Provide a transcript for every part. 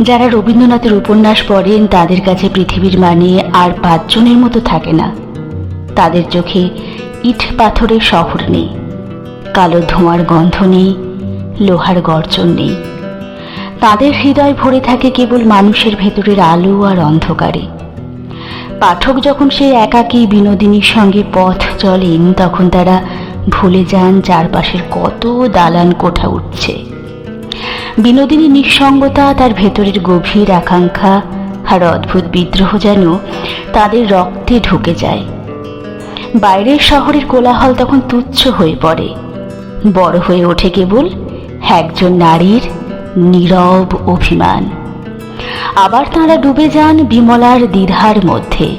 যারা রবীন্দ্রনাথের উপন্যাস পড়েন, তাদের কাছে পৃথিবীর মানে আর পাঁচজনের মতো থাকে না। তাদের চোখে ইট পাথরের শহর নেই। কালো ধোঁয়ার গন্ধ নেই, লোহার গর্জন নেই। তাদের হৃদয় ভরে থাকে কেবল মানুষের ভেতরের আলো আর অন্ধকারে। পাঠক যখন সেই একাকী বিনোদিনীর সঙ্গে পথ চলেন, তখন তারা ভুলে যান চারপাশের কত দালান কোঠা উঠছে। বিনোদিনী নিঃসঙ্গতা তার ভেতরের গভীর আকাঙ্ক্ষা আর অদ্ভুত বিদ্রোহ যেন তাদের রক্তে ঢুকে যায়। বাইরের শহরের কোলাহল তখন তুচ্ছ হয়ে পড়ে। বড় হয়ে ওঠে কেবল একজন নারীর নীরব অভিমান। আবার তাঁরা ডুবে যান বিমলার দ্বিধার মধ্যে।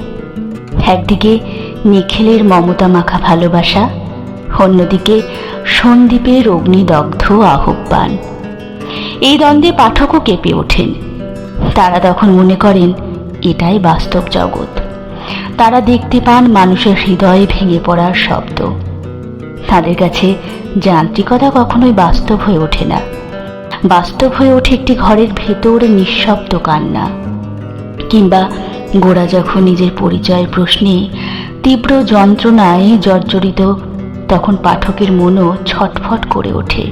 একদিকে নিখিলের মমতা মাখা ভালোবাসা, অন্যদিকে সন্দীপের অগ্নিদগ্ধ আহ্বান। এই দ্বন্দ্বে পাঠকও কেঁপে ওঠেন। তারা তখন মনে করেন, এটাই বাস্তব জগৎ। তারা দেখতে পান মানুষের হৃদয়ে ভেঙে পড়ার শব্দ। তাদের কাছে যান্ত্রিকতা কখনোই বাস্তব হয়ে ওঠে না। বাস্তব হয়ে ওঠে একটি ঘরের ভেতর নিঃশব্দ কান্না। কিংবা গোড়া যখন নিজের পরিচয় প্রশ্নে তীব্র যন্ত্রণায় জর্জরিত, তখন পাঠকের মনও ছটফট করে ওঠে।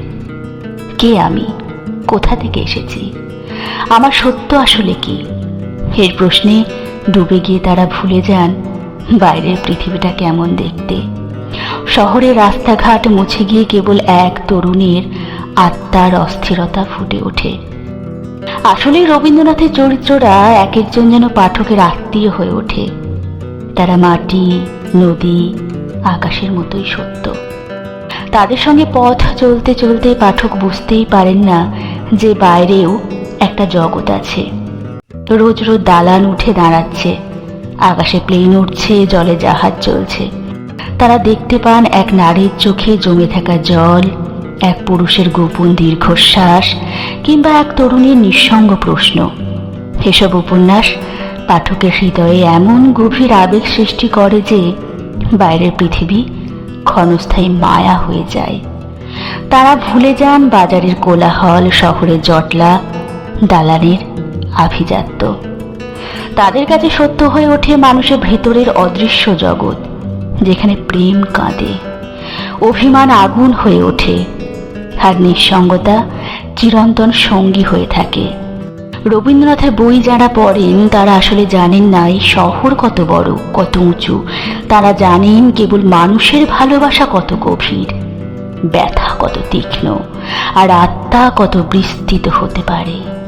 কে আমি? কোথা থেকে এসেছি? আমার সত্য আসলে কি? এর প্রশ্নে ডুবে গিয়ে তারা ভুলে যান বাইরের পৃথিবীটা কেমন দেখতে। শহরের রাস্তাঘাট মুছে গিয়ে কেবল এক তরুণের আত্মার অস্থিরতা ফুটে ওঠে। আসলে রবীন্দ্রনাথের চরিত্ররা এক একজন যেন পাঠকের আত্মীয় হয়ে ওঠে। তারা মাটি, নদী, আকাশের মতোই সত্য। তাদের সঙ্গে পথ চলতে চলতে পাঠক বুঝতেই পারেন না যে বাইরেও একটা জগৎ আছে। রোজ রোজ দালান উঠে দাঁড়াচ্ছে, আকাশে প্লেন উঠছে জলে জাহাজ চলছে। তারা দেখতে পান এক নারীর চোখে জমে থাকা জল, এক পুরুষের গোপন দীর্ঘশ্বাস কিংবা এক তরুণীর নিঃসঙ্গ প্রশ্ন। এসব উপন্যাস পাঠকের হৃদয়ে এমন গভীর আবেগ সৃষ্টি করে যে বাইরের পৃথিবী ক্ষণস্থায়ী মায়া হয়ে যায়। তারা ভুলে যান বাজারের কোলাহল, শহরের জটলা দালানের আভিজাত্য। তাদের কাছে সত্য হয়ে ওঠে মানুষের ভেতরের অদৃশ্য জগৎ, যেখানে প্রেম কাঁদে। অভিমান আগুন হয়ে ওঠে। আর নিঃসঙ্গতা চিরন্তন সঙ্গী হয়ে থাকে। রবীন্দ্রনাথের বই যারা পড়েন, তারা আসলে জানেন না, এই শহর কত বড়, কত উঁচু। তারা জানেন কেবল মানুষের ভালোবাসা কত গভীর। ব্যথা কত তীক্ষ্ণ আর আত্মা কত বিস্তৃত হতে পারে।